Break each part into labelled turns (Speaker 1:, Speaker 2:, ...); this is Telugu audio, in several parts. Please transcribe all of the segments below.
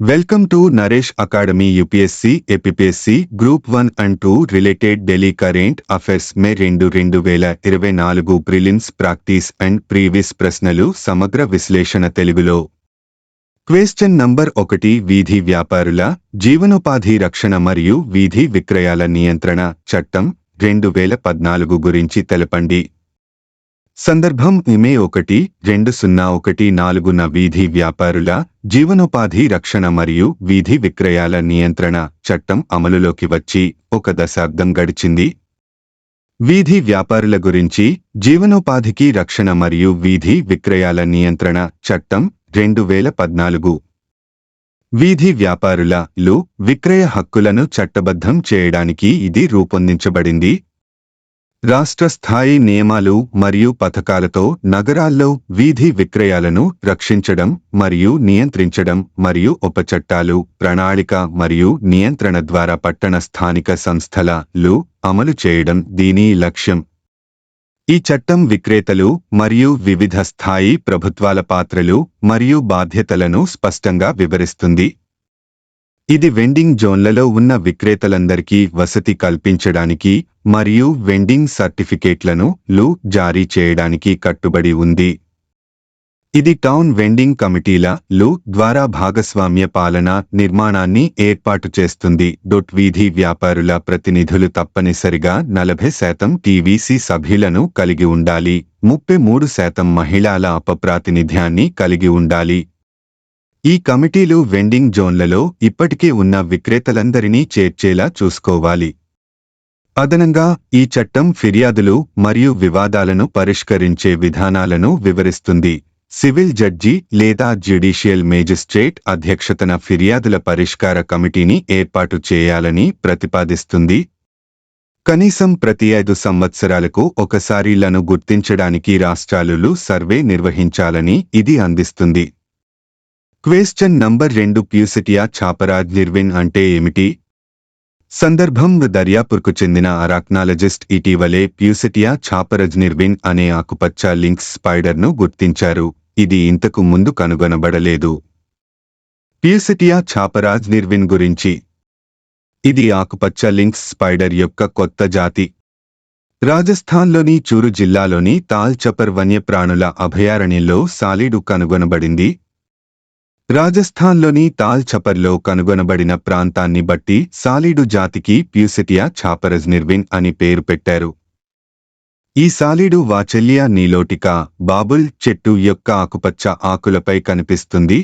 Speaker 1: Welcome to Naresh academy UPSC APPSC group one and two related Delhi current affairs May రెండు రెండు వేల ఇరవై నాలుగు ప్రిలిమ్స్ ప్రాక్టీస్ అండ్ ప్రీవియస్ ప్రశ్నలు సమగ్ర విశ్లేషణ తెలుగులో. క్వేశ్చన్ నంబర్ ఒకటి వీధి వ్యాపారుల జీవనోపాధి రక్షణ మరియు వీధి విక్రయాల నియంత్రణ చట్టం రెండు వేల పద్నాలుగు గురించి తెలపండి. సందర్భం ఇమే ఒకటి రెండు సున్నా ఒకటి నాలుగున వీధి వ్యాపారుల జీవనోపాధి రక్షణ మరియు వీధి విక్రయాల నియంత్రణ చట్టం అమలులోకి వచ్చి ఒక దశాబ్దం గడిచింది. వీధి వ్యాపారుల గురించి జీవనోపాధికి రక్షణ మరియు వీధి విక్రయాల నియంత్రణ చట్టం రెండు వేల పద్నాలుగు. వీధి వ్యాపారుల లు విక్రయ హక్కులను చట్టబద్ధం చేయడానికి ఇది రూపొందించబడింది. రాష్ట్ర స్థాయి నియమాలు మరియు పథకాలతో నగరాల్లో వీధి విక్రయాలను రక్షించడం మరియు నియంత్రించడం మరియు ఉపచట్టాలు ప్రణాళిక మరియు నియంత్రణ ద్వారా పట్టణ స్థానిక సంస్థల లు అమలు చేయడం దీని లక్ష్యం. ఈ చట్టం విక్రేతలు మరియు వివిధ స్థాయి ప్రభుత్వాల పాత్రలు మరియు బాధ్యతలను స్పష్టంగా వివరిస్తుంది. ఇది వెండింగ్ జోన్లలో ఉన్న విక్రేతలందరికీ వసతి కల్పించడానికి మరియు వెండింగ్ సర్టిఫికేట్లను లు జారీ చేయడానికి కట్టుబడి ఉంది. ఇది టౌన్ వెండింగ్ కమిటీల లు ద్వారా భాగస్వామ్య పాలన నిర్మాణాన్ని ఏర్పాటు చేస్తుంది. డొట్ వీధి వ్యాపారుల ప్రతినిధులు తప్పనిసరిగా నలభై శాతం టీవీసీ సభ్యులను కలిగి ఉండాలి. ముప్పై మూడు శాతం మహిళల అపప్రాతినిధ్యాన్ని కలిగి ఉండాలి. ఈ కమిటీలు వెండింగ్ జోన్లలో ఇప్పటికే ఉన్న విక్రేతలందరినీ చేర్చేలా చూసుకోవాలి. అదనంగా ఈ చట్టం ఫిర్యాదులు మరియు వివాదాలను పరిష్కరించే విధానాలను వివరిస్తుంది. సివిల్ జడ్జి లేదా జ్యుడిషియల్ మేజిస్ట్రేట్ అధ్యక్షతన ఫిర్యాదుల పరిష్కార కమిటీని ఏర్పాటు చేయాలని ప్రతిపాదిస్తుంది. కనీసం ప్రతి ఐదు సంవత్సరాలకు ఒకసారిలను గుర్తించడానికి రాష్ట్రాలు సర్వే నిర్వహించాలని ఇది అందిస్తుంది. క్వేశ్చన్ నంబర్ రెండు ప్యూసిటియా ఛాపరాజ్ నిర్విన్ అంటే ఏమిటి? సందర్భం దర్యాపుర్కు చెందిన అరాక్నాలజిస్ట్ ఇటీవలే ప్యూసిటియా ఛాపరజ్ నిర్విన్ అనే ఆకుపచ్చ లింక్స్ స్పైడర్ను గుర్తించారు. ఇది ఇంతకు ముందు కనుగొనబడలేదు. ప్యూసిటియా ఛాపరాజ్ నిర్విన్ గురించి. ఇది ఆకుపచ్చ లింక్స్ స్పైడర్ యొక్క కొత్త జాతి. రాజస్థాన్లోని చూరు జిల్లాలోని తాల్చపర్ వన్యప్రాణుల అభయారణ్యంలో సాలీడు కనుగొనబడింది. రాజస్థాన్లోని తాల్చపర్లో కనుగొనబడిన ప్రాంతాన్ని బట్టి సాలీడు జాతికి ప్యూసిటియా ఛాపరజ్ నిర్విన్ అని పేరు పెట్టారు. ఈ సాలీడు వాచెల్లియా నీలోటిక బాబుల్ చెట్టు యొక్క ఆకుపచ్చ ఆకులపై కనిపిస్తుంది.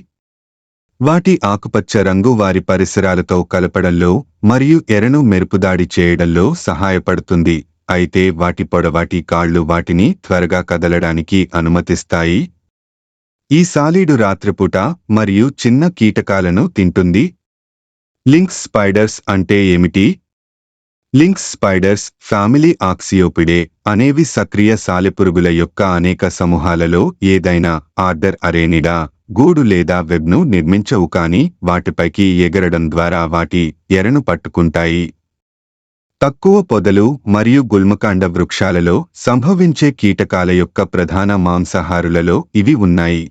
Speaker 1: వాటి ఆకుపచ్చ రంగు వారి పరిసరాలతో కలపడంలో మరియు ఎరను మెరుపుదాడి చేయడంలో సహాయపడుతుంది. అయితే వాటి పొడవాటి కాళ్ళు వాటిని త్వరగా కదలడానికి అనుమతిస్తాయి. ఈ సాలీడు రాత్రిపూట మరియు చిన్న కీటకాలను తింటుంది. లింక్స్ స్పైడర్స్ అంటే ఏమిటి? లింక్స్ స్పైడర్స్ ఫ్యామిలీ ఆక్సియోపిడే అనేవి సక్రియ సాలెపురుగుల యొక్క అనేక సమూహాలలో ఏదైనా ఆర్డర్ అరేనిడా గూడు లేదా వెబ్ను నిర్మించవు కాని వాటిపైకి ఎగరడం ద్వారా వాటి ఎరను పట్టుకుంటాయి. తక్కువ పొదలు మరియు గుల్మకాండ వృక్షాలలో సంభవించే కీటకాల యొక్క ప్రధాన మాంసాహారులలో ఇవి ఉన్నాయి.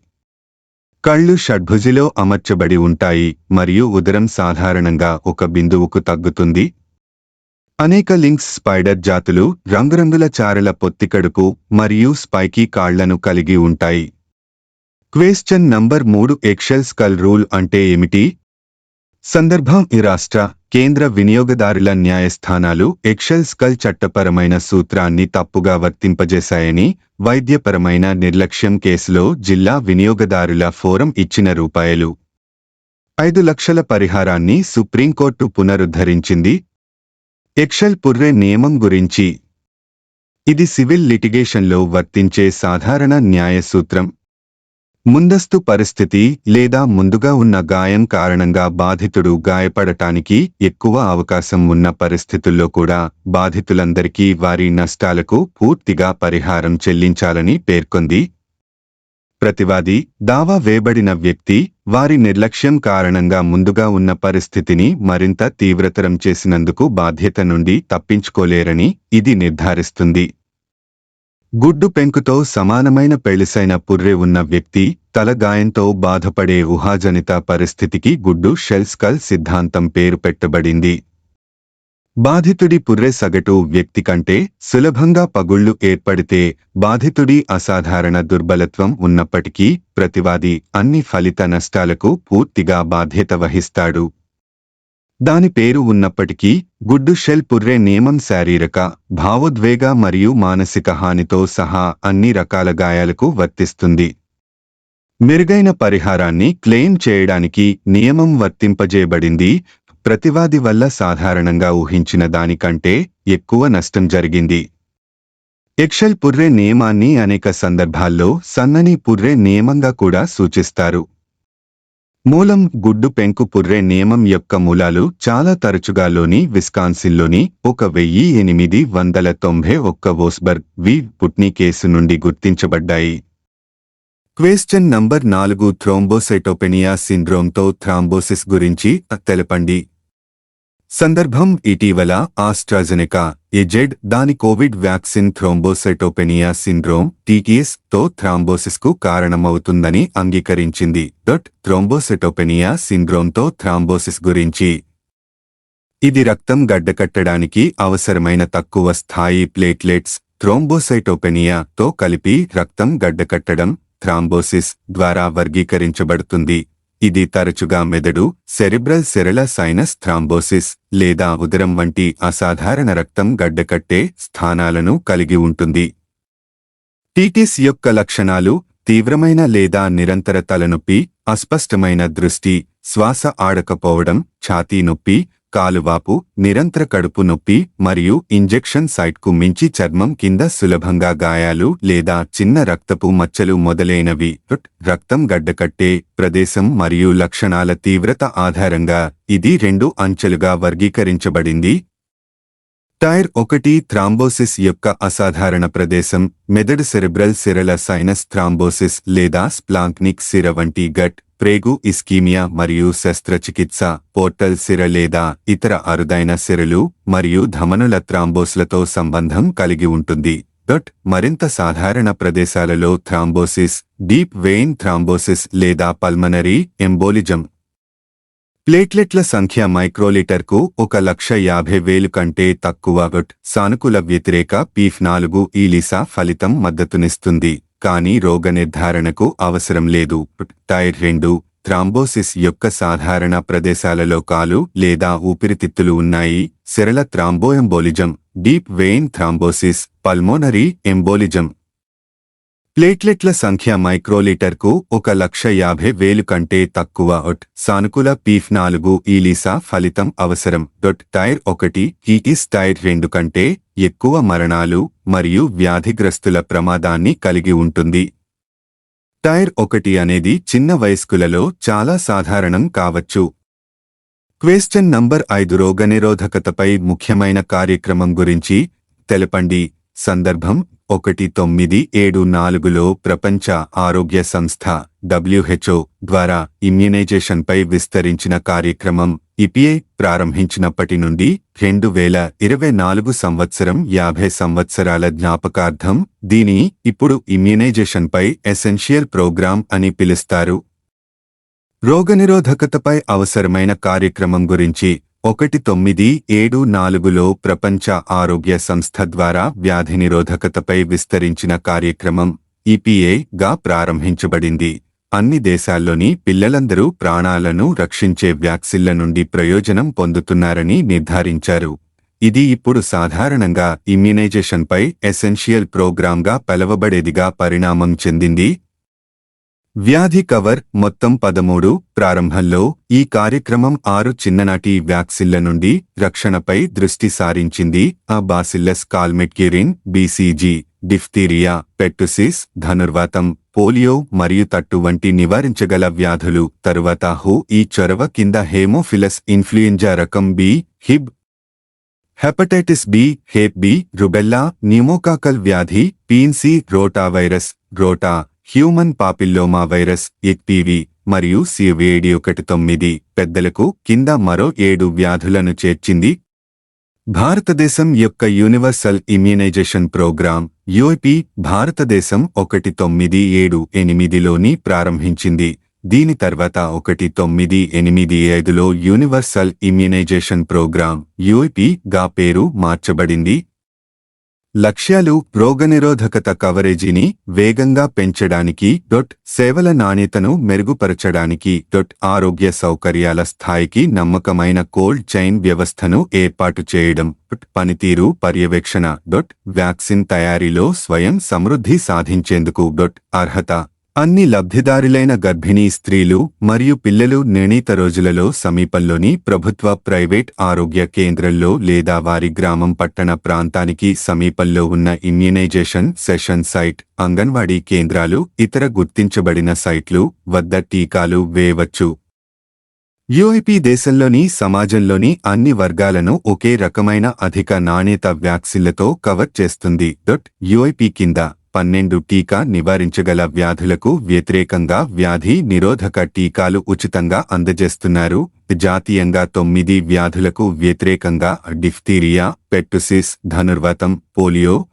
Speaker 1: కళ్ళు షడ్భుజిలో అమర్చబడి ఉంటాయి మరియు ఉదరం సాధారణంగా ఒక బిందువుకు తగ్గుతుంది. అనేక లింక్స్ స్పైడర్ జాతులు రంగురంగుల చారల పొత్తికడుపు మరియు స్పైకీ కాళ్ళను కలిగి ఉంటాయి. క్వేశ్చన్ నంబర్ మూడు ఎక్షల్ స్కల్ రూల్ అంటే ఏమిటి? సందర్భం ఈ రాష్ట్ర కేంద్ర వినియోగదారుల న్యాయస్థానాలు ఎక్షల్ స్కల్ చట్టపరమైన సూత్రాన్ని తప్పుగా వర్తింపజేశాయని వైద్యపరమైన నిర్లక్ష్యం కేసులో జిల్లా వినియోగదారుల ఫోరం ఇచ్చిన రూపాయలు. ఐదు లక్షల పరిహారాన్ని సుప్రీంకోర్టు పునరుద్ధరించింది. ఎక్షల్ పుర్రె నియమం గురించి. ఇది సివిల్ లిటిగేషన్లో వర్తించే సాధారణ న్యాయ సూత్రం ముందస్తు పరిస్థితి లేదా ముందుగా ఉన్న గాయం కారణంగా బాధితుడు గాయపడటానికి ఎక్కువ అవకాశం ఉన్న పరిస్థితుల్లో కూడా బాధితులందరికీ వారి నష్టాలకు పూర్తిగా పరిహారం చెల్లించాలని పేర్కొంది. ప్రతివాది దావా వేయబడిన వ్యక్తి వారి నిర్లక్ష్యం కారణంగా ముందుగా ఉన్న పరిస్థితిని మరింత తీవ్రతరం చేసినందుకు బాధ్యత నుండి తప్పించుకోలేరని ఇది నిర్ధారిస్తుంది. గుడ్డు పెంకుతో సమానమైన పెళిసైన పుర్రె ఉన్న వ్యక్తి తల గాయంతో బాధపడే ఊహాజనిత పరిస్థితికి గుడ్డు షెల్స్కల్ సిద్ధాంతం పేరు పెట్టబడింది. బాధితుడి పుర్రె సగటు వ్యక్తి కంటే సులభంగా పగుళ్ళు ఏర్పడితే బాధితుడి అసాధారణ దుర్బలత్వం ఉన్నప్పటికీ ప్రతివాది అన్ని ఫలిత నష్టాలకు పూర్తిగా బాధ్యత వహిస్తాడు. దాని పేరు ఉన్నప్పటికీ గుడ్డు షెల్ పుర్రె నియమం శారీరక భావోద్వేగ మరియు మానసిక హానితో సహా అన్ని రకాల గాయాలకు వర్తిస్తుంది. మెరుగైన పరిహారాన్ని క్లెయిమ్ చేయడానికి నియమం వర్తింపజేయబడింది. ప్రతివాది వల్ల సాధారణంగా ఊహించిన దానికంటే ఎక్కువ నష్టం జరిగింది. ఎక్షల్ పుర్రె నియమాన్ని అనేక సందర్భాల్లో సన్నని పుర్రె నియమంగా కూడా సూచిస్తారు. మూలం గుడ్డు పెంకు పుర్రే నియమం యొక్క మూలాలు చాలా తరచుగా లోని విస్కాన్సిన్లోని ఒక వెయ్యి ఎనిమిది వందల తొంభై ఒక్క వోస్బర్గ్ వి పుట్నీ కేసు నుండి గుర్తించబడ్డాయి. క్వేశ్చన్ నంబర్ నాలుగు థ్రోంబోసైటోపెనియా సిండ్రోమ్తో థ్రాంబోసిస్ గురించి తెలపండి. సందర్భం ఇటీవల ఆస్ట్రాజెనికా ఎజెడ్ దాని కోవిడ్ వ్యాక్సిన్ థ్రోంబోసెటోపెనియా సిండ్రోమ్ టీటీఎస్తో థ్రాంబోసిస్కు కారణమవుతుందని అంగీకరించింది. డొట్ థ్రోంబోసెటోపెనియా సిండ్రోమ్తో థ్రాంబోసిస్ గురించి. ఇది రక్తం గడ్డకట్టడానికి అవసరమైన తక్కువ స్థాయి ప్లేట్లెట్స్ థ్రోంబోసైటోపెనియా తో కలిపి రక్తం గడ్డకట్టడం థ్రాంబోసిస్ ద్వారా వర్గీకరించబడుతుంది. ఇది తరచుగా మెదడు సెరిబ్రల్ సెరల సైనస్ థ్రాంబోసిస్ లేదా ఉదరం వంటి అసాధారణ రక్తం గడ్డకట్టే స్థానాలను కలిగి ఉంటుంది. టీటిస్ యొక్క లక్షణాలు తీవ్రమైన లేదా నిరంతర తలనొప్పి అస్పష్టమైన దృష్టి శ్వాస ఆడకపోవడం ఛాతీ నొప్పి కాలువాపు నిరంతర కడుపు నొప్పి మరియు ఇంజెక్షన్ సైట్కు మించి చర్మం కింద సులభంగా గాయాలు లేదా చిన్న రక్తపు మచ్చలు మొదలైనవి. రక్తం గడ్డకట్టే ప్రదేశం మరియు లక్షణాల తీవ్రత ఆధారంగా ఇది రెండు అంచెలుగా వర్గీకరించబడింది. టైర్ ఒకటి థ్రాంబోసిస్ యొక్క అసాధారణ ప్రదేశం మెదడు సెరెబ్రల్ సిరల సైనస్ థ్రాంబోసిస్ లేదా స్ప్లాంక్నిక్ సిర వంటి గట్ ప్రేగు ఇస్కీమియా మరియు శస్త్రచికిత్స పోర్టల్ సిర లేదా ఇతర అరుదైన సిరలు మరియు ధమనుల థ్రాంబోస్లతో సంబంధం కలిగి ఉంటుంది. డట్ మరింత సాధారణ ప్రదేశాలలో థ్రాంబోసిస్ డీప్ వెయిన్ థ్రాంబోసిస్ లేదా పల్మనరీ ఎంబోలిజం. ప్లేట్లెట్ల సంఖ్య మైక్రోలీటర్కు ఒక లక్ష యాభై వేలు కంటే తక్కువ గట్ సానుకూల వ్యతిరేక పీఫ్ నాలుగు ఈలిసా ఫలితం మద్దతునిస్తుంది. కానీ రోగ నిర్ధారణకు అవసరం లేదు. టైర్ రెండు థ్రాంబోసిస్ యొక్క సాధారణ ప్రదేశాలలో కాలు లేదా ఊపిరితిత్తులు ఉన్నాయి. సెరల thromboembolism deep vein thrombosis pulmonary embolism. ప్లేట్లెట్ల సంఖ్య మైక్రోలీటర్కు ఒక లక్ష యాభై వేలు కంటే తక్కువ. ఒట్ సానుకూల పీఫ్ నాలుగు ఈలీసా ఫలితం అవసరం. డొట్ టైర్ ఒకటి హీటిస్ టైర్ రెండు కంటే ఎక్కువ మరణాలు మరియు వ్యాధిగ్రస్తుల ప్రమాదాన్ని కలిగి ఉంటుంది. టైర్ ఒకటి అనేది చిన్న వయస్కులలో చాలా సాధారణం కావచ్చు. క్వేశ్చన్ నంబర్ ఐదు రోగనిరోధకతపై ముఖ్యమైన కార్యక్రమం గురించి తెలపండి. సందర్భం ఒకటి తొమ్మిది ఏడు నాలుగులో ప్రపంచ ఆరోగ్య సంస్థ డబ్ల్యూహెచ్ఓ ద్వారా ఇమ్యునైజేషన్పై విస్తరించిన కార్యక్రమం ఇపిఐ ప్రారంభించినప్పటి నుండి రెండు వేల ఇరవై నాలుగు సంవత్సరం యాభై సంవత్సరాల జ్ఞాపకార్థం దీని ఇప్పుడు ఇమ్యునైజేషన్పై ఎసెన్షియల్ ప్రోగ్రాం అని పిలుస్తారు. రోగనిరోధకతపై అవసరమైన కార్యక్రమం గురించి ఒకటి తొమ్మిది ఏడు నాలుగులో ప్రపంచ ఆరోగ్య సంస్థ ద్వారా వ్యాధి నిరోధకతపై విస్తరించిన కార్యక్రమం ఈపీఏగా ప్రారంభించబడింది. అన్ని దేశాల్లోని పిల్లలందరూ ప్రాణాలను రక్షించే వ్యాక్సిన్ల నుండి ప్రయోజనం పొందుతున్నారని నిర్ధారించారు. ఇది ఇప్పుడు సాధారణంగా ఇమ్యునైజేషన్పై ఎసెన్షియల్ ప్రోగ్రాంగా పిలవబడేదిగా పరిణామం చెందింది. వ్యాధి కవర్ మొత్తం పదమూడు ప్రారంభంలో ఈ కార్యక్రమం ఆరు చిన్ననాటి వ్యాక్సిన్ల నుండి రక్షణపై దృష్టి సారించింది. ఆ bacillus Calmette Guerin BCG diphtheria pertussis ధనుర్వాతం పోలియో మరియు తట్టు వంటి నివారించగల వ్యాధులు. తరువాత హూ ఈ చొరవ కింద హేమోఫిలస్ ఇన్ఫ్లుయెంజా రకం B Hib hepatitis B Hep B rubella pneumococcal వ్యాధి పీన్సీ రోటా virus rota human papilloma virus ఎక్పీవీ మరియు సివేడి ఒకటి తొమ్మిది పెద్దలకు కింద మరో ఏడు వ్యాధులను చేర్చింది. భారతదేశం యొక్క యూనివర్సల్ ఇమ్యునైజేషన్ ప్రోగ్రాం యుఐపి భారతదేశం ఒకటి తొమ్మిది ఏడు ఎనిమిదిలోని ప్రారంభించింది. దీని తర్వాత ఒకటి తొమ్మిది ఎనిమిది ఐదులో యూనివర్సల్ ఇమ్యునైజేషన్ ప్రోగ్రాం యుఐపి గా పేరు మార్చబడింది. లక్ష్యాలు రోగనిరోధకత కవరేజీని వేగంగా పెంచడానికి డొట్ సేవల నాణ్యతను మెరుగుపరచడానికి డొట్ ఆరోగ్య సౌకర్యాల స్థాయికి నమ్మకమైన కోల్డ్ చైన్ వ్యవస్థను ఏర్పాటు చేయడం పనితీరు పర్యవేక్షణ డొట్ వ్యాక్సిన్ తయారీలో స్వయం సమృద్ధి సాధించేందుకు డొట్ అర్హత అన్ని లబ్ధిదారులైన గర్భిణీ స్త్రీలు మరియు పిల్లలు నిర్ణీత రోజులలో సమీపంలోని ప్రభుత్వ ప్రైవేట్ ఆరోగ్య కేంద్రంలో లేదా వారి గ్రామం పట్టణ ప్రాంతానికి సమీపంలో ఉన్న ఇమ్యునైజేషన్ సెషన్ సైట్ అంగన్వాడీ కేంద్రాలు ఇతర గుర్తించబడిన సైట్లు వద్ద టీకాలు వేయవచ్చు. యుఐపి దేశంలోని సమాజంలోని అన్ని వర్గాలను ఒకే రకమైన అధిక నాణ్యత వ్యాక్సిన్లతో కవర్ చేస్తుంది. డొట్ యుఐపి కింద పన్నెండు టీకా నివారించగల వ్యాధులకు వ్యతిరేకంగా వ్యాధి నిరోధక టీకాలు ఉచితంగా అందజేస్తున్నారు. జాతీయంగా తొమ్మిది వ్యాధులకు వ్యతిరేకంగా diphtheria pertussis ధనుర్వతం polio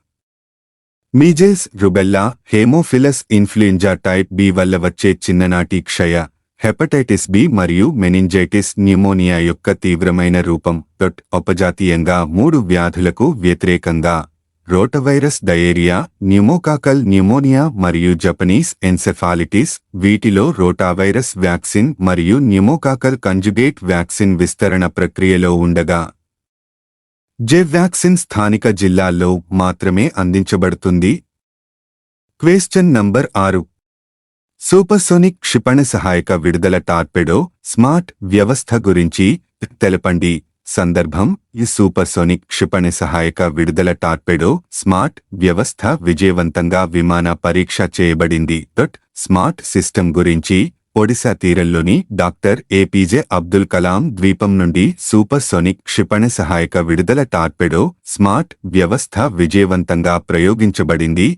Speaker 1: measles rubella haemophilus influenza type B వల్ల వచ్చే చిన్ననాటి క్షయ హెపటైటిస్ బి మరియు మెనింజైటిస్ న్యూమోనియా యొక్క తీవ్రమైన రూపం. తొట్ ఉపజాతీయంగా మూడు వ్యాధులకు వ్యతిరేకంగా రోటవైరస్ డయేరియా న్యూమోకాకల్ న్యూమోనియా మరియు జపనీస్ ఎన్సెఫాలిటిస్ వీటిలో రోటావైరస్ వ్యాక్సిన్ మరియు న్యూమోకాకల్ కంజుగేట్ వ్యాక్సిన్ విస్తరణ ప్రక్రియలో ఉండగా జెవ్ వ్యాక్సిన్ స్థానిక జిల్లాల్లో మాత్రమే అందించబడుతుంది. క్వేశ్చన్ నంబర్ ఆరు. సూపర్సోనిక్ క్షిపణి సహాయక విడుదల టార్పెడో స్మార్ట్ వ్యవస్థ గురించి తెలపండి. సందర్భం ఈ సూపర్సోనిక్ క్షిపణి సహాయక విడుదల టార్పెడో స్మార్ట్ వ్యవస్థ విజయవంతంగా విమాన పరీక్ష చేయబడింది. దట్ స్మార్ట్ సిస్టమ్ గురించి ఒడిశా తీరంలోని డాక్టర్ ఏపీజే అబ్దుల్ కలాం ద్వీపం నుండి సూపర్సోనిక్ క్షిపణి సహాయక విడుదల టార్పెడో స్మార్ట్ వ్యవస్థ విజయవంతంగా ప్రయోగించబడింది.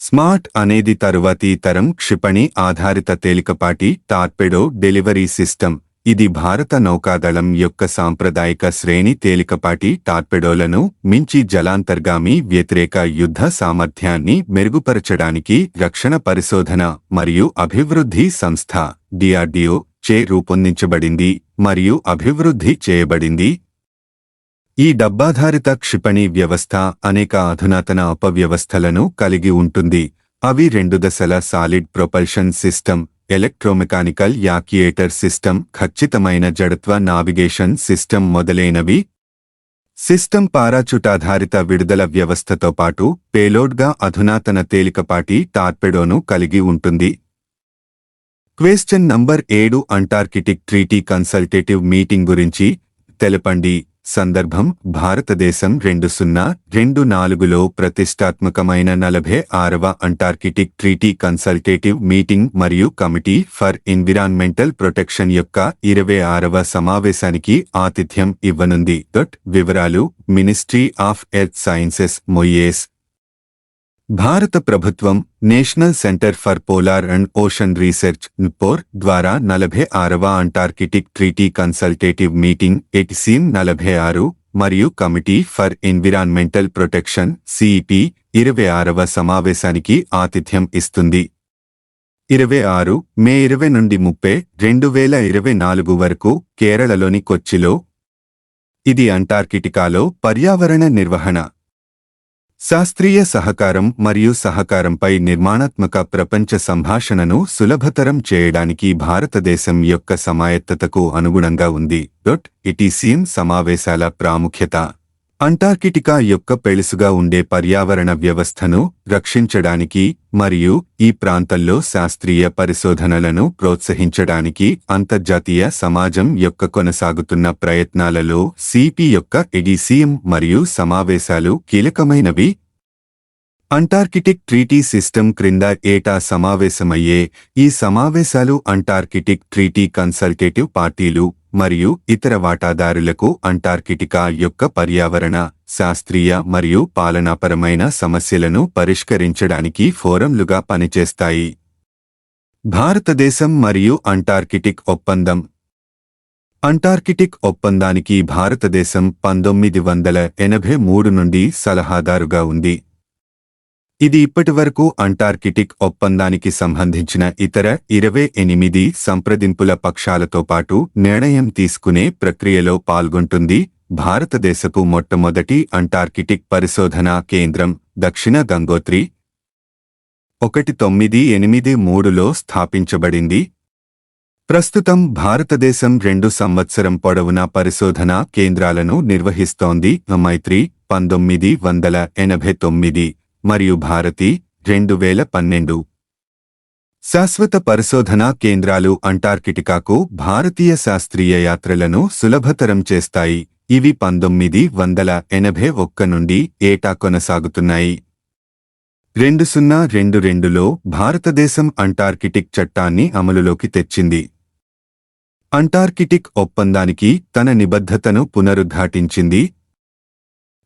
Speaker 1: స్మార్ట్ అనేది తరువాతి తరం క్షిపణి ఆధారిత తేలికపాటి టార్పెడో డెలివరీ సిస్టమ్. ఇది భారత నౌకాదళం యొక్క సాంప్రదాయిక శ్రేణి తేలికపాటి టార్పెడోలను మించి జలాంతర్గామి వ్యతిరేక యుద్ధ సామర్థ్యాన్ని మెరుగుపరచడానికి రక్షణ పరిశోధన మరియు అభివృద్ధి సంస్థ డిఆర్డిఓ చే రూపొందించబడింది మరియు అభివృద్ధి చేయబడింది. ఈ డబ్బాధారిత క్షిపణి వ్యవస్థ అనేక అధునాతన అపవ్యవస్థలను కలిగి ఉంటుంది. అవి రెండు దశల solid propulsion system electromechanical actuator system ఖచ్చితమైన జడత్వ నావిగేషన్ సిస్టమ్ మొదలైనవి. సిస్టమ్ పారాచుటాధారిత విడుదల వ్యవస్థతో పాటు పేలోడ్గా అధునాతన తేలికపాటి టార్పెడోను కలిగి ఉంటుంది. క్వేశ్చన్ నంబర్ ఏడు అంటార్కిటిక్ ట్రీటీ కన్సల్టేటివ్ మీటింగ్ గురించి తెలపండి. సందర్భం భారతదేశం రెండు సున్నా రెండు నాలుగులో ప్రతిష్టాత్మకమైన నలభై ఆరవ అంటార్కిటిక్ ట్రీటీ కన్సల్టేటివ్ మీటింగ్ మరియు కమిటీ ఫర్ ఎన్విరాన్మెంటల్ ప్రొటెక్షన్ యొక్క ఇరవై ఆరవ సమావేశానికి ఆతిథ్యం ఇవ్వనుంది. డొట్ వివరాలు ministry of earth sciences MoES భారత ప్రభుత్వం national centre for polar and ocean research NCPOR ద్వారా నలభై ఆరవ Antarctic treaty consultative meeting ATCM నలభై ఆరు మరియు committee for environmental protection CEP ఇరవై ఆరవ సమావేశానికి ఆతిథ్యం ఇస్తుంది. ఇరవై ఆరు మే ఇరవై నుండి ముప్పై రెండు వేల ఇరవై నాలుగు వరకు కేరళలోని కొచ్చిలో. ఇది అంటార్కిటికాలో పర్యావరణ నిర్వహణ. శాస్త్రీయ సహకారం మరియు సహకారంపై నిర్మాణాత్మక ప్రపంచ సంభాషణను సులభతరం చేయడానికి భారతదేశం యొక్క సమాయత్తతకు అనుగుణంగా ఉంది. డొట్ ఇటీసీన్ సమావేశాల ప్రాముఖ్యత అంటార్కిటికా యొక్క పెళుసుగా ఉండే పర్యావరణ వ్యవస్థను రక్షించడానికి మరియు ఈ ప్రాంతంలో శాస్త్రీయ పరిశోధనలను ప్రోత్సహించడానికి అంతర్జాతీయ సమాజం యొక్క కొనసాగుతున్న ప్రయత్నాలలో సిపి యొక్క ఎడిసిఎం మరియు సమావేశాలు కీలకమైనవి. అంటార్కిటిక్ ట్రీటీ సిస్టమ్ క్రింద ఏటా సమావేశమయ్యే ఈ సమావేశాలు అంటార్కిటిక్ ట్రీటీ కన్సల్టేటివ్ పార్టీలు మరియు ఇతర వాటాదారులకు అంటార్కిటికా యొక్క పర్యావరణ శాస్త్రీయ మరియు పాలనాపరమైన సమస్యలను పరిష్కరించడానికి ఫోరంలుగా పనిచేస్తాయి. భారతదేశం మరియు అంటార్కిటిక్ ఒప్పందం. అంటార్కిటిక్ ఒప్పందానికి భారతదేశం పంతొమ్మిది వందల ఎనభై మూడు నుండి సలహాదారుగా ఉంది. ఇది ఇప్పటివరకు అంటార్కిటిక్ ఒప్పందానికి సంబంధించిన ఇతర ఇరవై ఎనిమిది సంప్రదింపుల పక్షాలతో పాటు నిర్ణయం తీసుకునే ప్రక్రియలో పాల్గొంటుంది భారతదేశపు మొట్టమొదటి అంటార్కిటిక్ పరిశోధనా కేంద్రం దక్షిణ గంగోత్రి. ఒకటి తొమ్మిది ఎనిమిది మూడులో స్థాపించబడింది. ప్రస్తుతం భారతదేశం రెండు సంవత్సరం పొడవునా పరిశోధనా కేంద్రాలను నిర్వహిస్తోంది. మైత్రి పంతొమ్మిది వందల ఎనభై తొమ్మిది. మరియు భారతి రెండు వేల పన్నెండు. శాశ్వత పరిశోధనా కేంద్రాలు అంటార్కిటికాకు భారతీయ శాస్త్రీయ యాత్రలను సులభతరం చేస్తాయి. ఇవి పంతొమ్మిది వందల ఎనభై ఒక్క నుండి ఏటా కొనసాగుతున్నాయి. రెండు సున్నా రెండు రెండులో భారతదేశం అంటార్కిటిక్ చట్టాన్ని అమలులోకి తెచ్చింది. అంటార్కిటిక్ ఒప్పందానికి తన నిబద్ధతను పునరుద్ఘాటించింది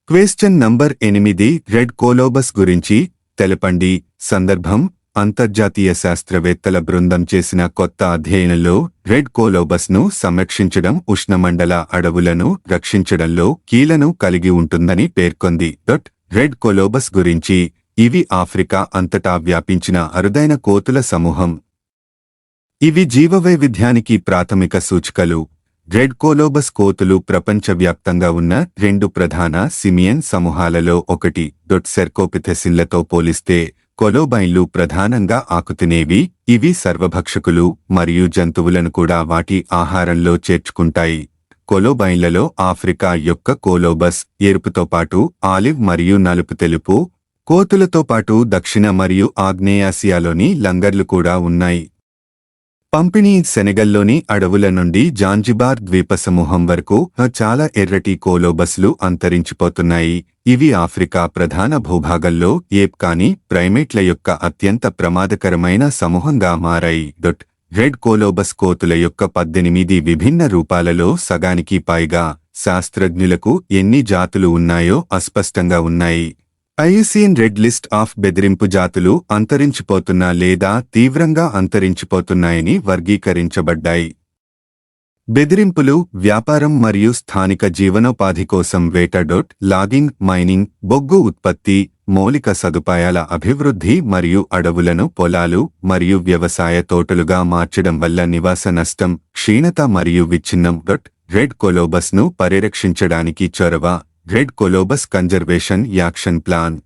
Speaker 1: క్వశ్చన్ నంబర్ ఎనిమిది రెడ్ కోలోబస్ గురించి తెలపండి. సందర్భం అంతర్జాతీయ శాస్త్రవేత్తల బృందం చేసిన కొత్త అధ్యయనంలో రెడ్ కోలోబస్ను సంరక్షించడం ఉష్ణమండల అడవులను రక్షించడంలో కీలను కలిగి ఉంటుందని పేర్కొంది. డొట్ రెడ్ కోలోబస్ గురించి ఇవి ఆఫ్రికా అంతటా వ్యాపించిన అరుదైన కోతుల సమూహం. ఇవి జీవవైవిధ్యానికి ప్రాథమిక సూచికలు. రెడ్ కోలోబస్ కోతులు ప్రపంచవ్యాప్తంగా ఉన్న రెండు ప్రధాన సిమియన్ సమూహాలలో ఒకటి డొట్ సెర్కోపిథెసిన్లతో పోలిస్తే కొలోబైన్లు ప్రధానంగా ఆకుతినేవి. ఇవి సర్వభక్షకులు మరియు జంతువులను కూడా వాటి ఆహారంలో చేర్చుకుంటాయి. కొలోబైన్లలో ఆఫ్రికా యొక్క కోలోబస్ ఎరుపుతో పాటు ఆలివ్ మరియు నలుపు తెలుపు కోతులతో పాటు దక్షిణ మరియు ఆగ్నేయాసియాలోని లంగర్లు కూడా ఉన్నాయి. పంపిణీ సెనెగల్లోని అడవుల నుండి జాంజిబార్ ద్వీపసమూహం వరకు చాలా ఎర్రటి కోలోబస్లు అంతరించిపోతున్నాయి. ఇవి ఆఫ్రికా ప్రధాన భూభాగంలో ఏప్కాని ప్రైమేట్ల యొక్క అత్యంత ప్రమాదకరమైన సమూహంగా మారాయి. డొట్ రెడ్ కోలోబస్ కోతుల యొక్క పద్దెనిమిది విభిన్న రూపాలలో సగానికి పైగా శాస్త్రజ్ఞులకు ఎన్ని జాతులు ఉన్నాయో అస్పష్టంగా ఉన్నాయి. ఐయుసియన్ రెడ్ లిస్ట్ ఆఫ్ బెదిరింపు జాతులు అంతరించిపోతున్న లేదా తీవ్రంగా అంతరించిపోతున్నాయని వర్గీకరించబడ్డాయి. బెదిరింపులు వ్యాపారం మరియు స్థానిక జీవనోపాధి కోసం వేటడోట్ లాగింగ్ మైనింగ్ బొగ్గు ఉత్పత్తి మౌలిక సదుపాయాల అభివృద్ధి మరియు అడవులను పొలాలు మరియు వ్యవసాయ తోటలుగా మార్చడం వల్ల నివాస నష్టం క్షీణత మరియు విచ్ఛిన్నం డొట్ రెడ్ కొలోబస్ను పరిరక్షించడానికి చొరవ red colobus conservation action plan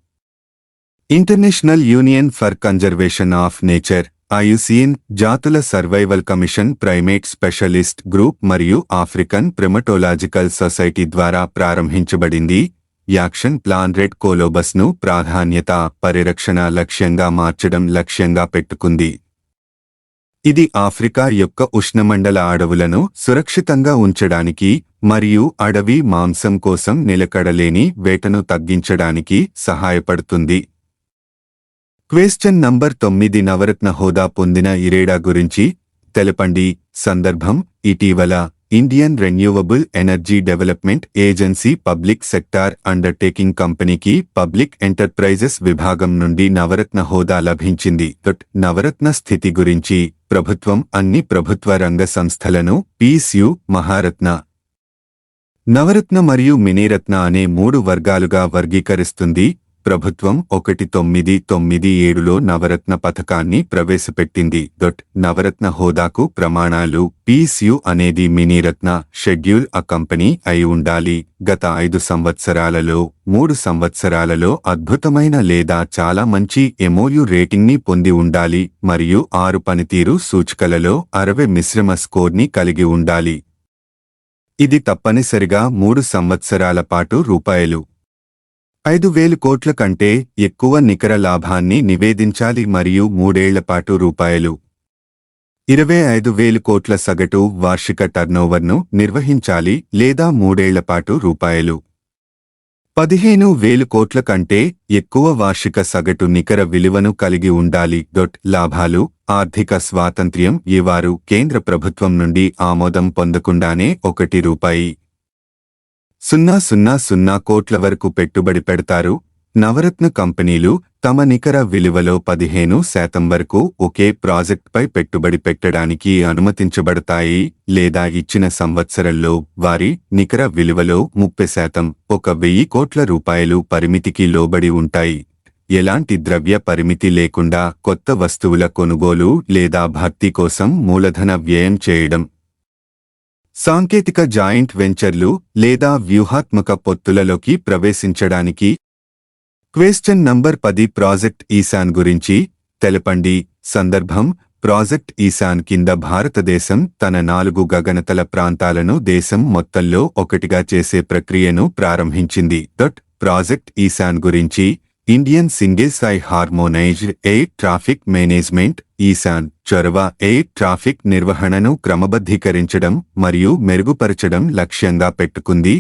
Speaker 1: international union for conservation of nature IUCN జాతుల survival commission primate specialist group మరియు ఆఫ్రికన్ ప్రిమటోలాజికల్ సొసైటీ ద్వారా ప్రారంభించబడింది. యాక్షన్ ప్లాన్ రెడ్ కోలోబస్ను ప్రాధాన్యత పరిరక్షణ లక్ష్యంగా మార్చడం లక్ష్యంగా పెట్టుకుంది. ఇది ఆఫ్రికా యొక్క ఉష్ణమండల అడవులను సురక్షితంగా ఉంచడానికి మరియు అడవి మాంసం కోసం నిలకడలేని వేటను తగ్గించడానికి సహాయపడుతుంది. క్వేశ్చన్ నంబర్ తొమ్మిది నవరత్న హోదా పొందిన ఇరేడా గురించి తెలపండి. సందర్భం ఇటీవల Indian renewable energy development agency public sector undertaking కంపెనీకి పబ్లిక్ ఎంటర్ప్రైజెస్ విభాగం నుండి నవరత్న హోదా లభించింది. నవరత్న స్థితి గురించి ప్రభుత్వం అన్ని ప్రభుత్వ రంగ సంస్థలను పీస్యు మహారత్న నవరత్న మరియు మినీరత్న అనే మూడు వర్గాలుగా వర్గీకరిస్తుంది. ప్రభుత్వం ఒకటి తొమ్మిది తొమ్మిది ఏడులో నవరత్న పథకాన్ని ప్రవేశపెట్టింది. దొట్ నవరత్న హోదాకు ప్రమాణాలు పీస్యు అనేది మినీరత్న షెడ్యూల్ అ కంపెనీ అయి ఉండాలి. గత ఐదు సంవత్సరాలలో మూడు సంవత్సరాలలో అద్భుతమైన లేదా చాలా మంచి ఎమోయు రేటింగ్ని పొంది ఉండాలి. మరియు ఆరు పనితీరు సూచికలలో అరవై మిశ్రమ స్కోర్ని కలిగి ఉండాలి. ఇది తప్పనిసరిగా మూడు సంవత్సరాల పాటు రూపాయలు. ఐదు వేలు కోట్ల కంటే ఎక్కువ నికర లాభాన్ని నివేదించాలి మరియు మూడేళ్ళపాటు రూపాయలు. ఇరవై ఐదు వేలు కోట్ల సగటు వార్షిక టర్నోవర్ను నిర్వహించాలి లేదా మూడేళ్ళపాటు రూపాయలు. పదిహేను వేలు కోట్ల కంటే ఎక్కువ వార్షిక సగటు నికర విలువను కలిగి ఉండాలి. డొట్ లాభాలు ఆర్థిక స్వాతంత్ర్యం ఈ వారు కేంద్ర ప్రభుత్వం నుండి ఆమోదం పొందకుండానే ఒకటి రూపాయి. సున్నా సున్నా సున్నా కోట్ల వరకు పెట్టుబడి పెడతారు. నవరత్న కంపెనీలు తమ నికర విలువలో పదిహేను శాతం వరకు ఒకే ప్రాజెక్ట్పై పెట్టుబడి పెట్టడానికి అనుమతించబడతాయి. లేదా ఇచ్చిన సంవత్సరంలో వారి నికర విలువలో ముప్పై శాతం ఒక వెయ్యి కోట్ల రూపాయలు పరిమితికి లోబడి ఉంటాయి. ఎలాంటి ద్రవ్య పరిమితి లేకుండా కొత్త వస్తువుల కొనుగోలు లేదా భర్తీ కోసం మూలధన వ్యయం చేయడం. సాంకేతిక జాయింట్ వెంచర్లు లేదా వ్యూహాత్మక పొత్తులలోకి ప్రవేశించడానికి క్వశ్చన్ నంబర్ పది ప్రాజెక్ట్ ఈశాన్ గురించి తెలపండి. సందర్భం ప్రాజెక్ట్ ఈశాన్ కింద భారతదేశం తన నాలుగు గగనతల ప్రాంతాలను దేశం మొత్తంలో ఒకటిగా చేసే ప్రక్రియను ప్రారంభించింది. దట్ ప్రాజెక్ట్ ఈశాన్ గురించి Indian single sky harmonised air traffic management Ishan చొరవ ఎయిర్ ట్రాఫిక్ నిర్వహణను క్రమబద్ధీకరించడం మరియు మెరుగుపరచడం లక్ష్యంగా పెట్టుకుంది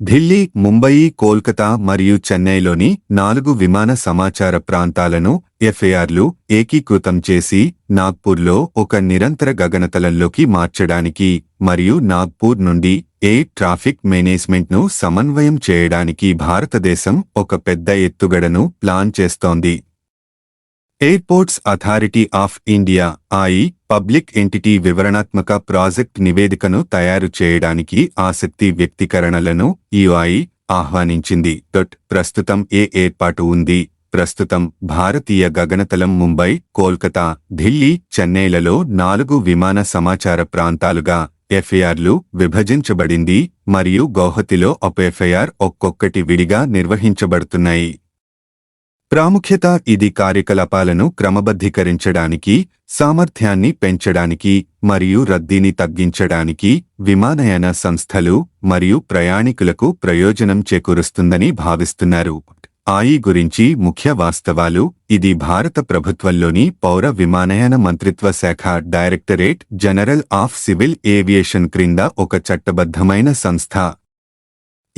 Speaker 1: ఢిల్లీ ముంబయి కోల్కతా మరియు చెన్నైలోని నాలుగు విమాన సమాచార ప్రాంతాలను ఎఫ్ఏఆర్లు ఏకీకృతం చేసి నాగ్పూర్లో ఒక నిరంతర గగనతలంలోకి మార్చడానికి మరియు నాగ్పూర్ నుండి ఏ ట్రాఫిక్ మేనేజ్మెంట్ను సమన్వయం చేయడానికి భారతదేశం ఒక పెద్ద ఎత్తుగడను ప్లాన్ చేస్తోంది. Airports authority of India a public entity వివరణాత్మక ప్రాజెక్ట్ నివేదికను తయారు చేయడానికి ఆసక్తి వ్యక్తీకరణలను యుఐ ఆహ్వానించింది. దొట్ ప్రస్తుతం ఏ ఏర్పాటు ఉంది? ప్రస్తుతం భారతీయ గగనతలం ముంబై కోల్కతా ఢిల్లీ చెన్నైలలో నాలుగు విమాన సమాచార ప్రాంతాలుగా ఎఫ్ఐఆర్లు విభజించబడింది మరియు గౌహతిలో ఒక ఎఫ్ఐఆర్ ఒక్కొక్కటి విడిగా నిర్వహించబడుతున్నాయి. ప్రాముఖ్యత ఇది కార్యకలాపాలను క్రమబద్ధీకరించడానికి సామర్థ్యాన్ని పెంచడానికి మరియు రద్దీని తగ్గించడానికి విమానయాన సంస్థలు మరియు ప్రయాణికులకు ప్రయోజనం చేకూరుస్తుందని భావిస్తున్నారు. ఆయి గురించి ముఖ్య వాస్తవాలు ఇది భారత ప్రభుత్వంలోని పౌర విమానయాన మంత్రిత్వ శాఖ directorate general of civil aviation క్రింద ఒక చట్టబద్ధమైన సంస్థ.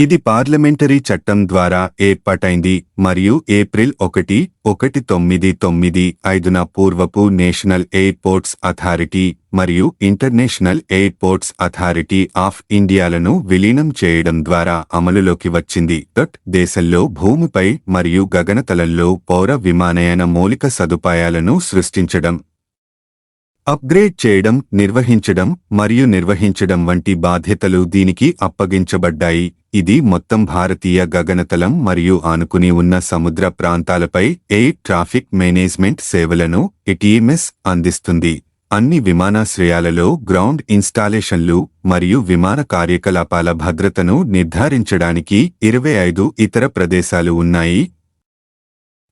Speaker 1: ఇది పార్లమెంటరీ చట్టం ద్వారా ఏర్పాటైంది మరియు ఏప్రిల్ ఒకటి ఒకటి తొమ్మిది తొమ్మిది ఐదున పూర్వపు నేషనల్ ఎయిర్పోర్ట్స్ అథారిటీ మరియు ఇంటర్నేషనల్ ఎయిర్పోర్ట్స్ అథారిటీ ఆఫ్ ఇండియాలను విలీనం చేయడం ద్వారా అమలులోకి వచ్చింది. దట్ దేశంలో భూమిపై మరియు గగనతలంలో పౌర విమానయాన మౌలిక సదుపాయాలను సృష్టించడం. అప్గ్రేడ్ చేయడం నిర్వహించడం మరియు నిర్వహించడం వంటి బాధ్యతలు దీనికి అప్పగించబడ్డాయి. ఇది మొత్తం భారతీయ గగనతలం మరియు ఆనుకుని ఉన్న సముద్ర ప్రాంతాలపై ఎయిర్ ట్రాఫిక్ మేనేజ్మెంట్ సేవలను ఎటీఎంఎస్ అందిస్తుంది. అన్ని విమానాశ్రయాలలో గ్రౌండ్ ఇన్స్టాలేషన్లు మరియు విమాన కార్యకలాపాల భద్రతను నిర్ధారించడానికి ఇరవై ఐదు ఇతర ప్రదేశాలు ఉన్నాయి.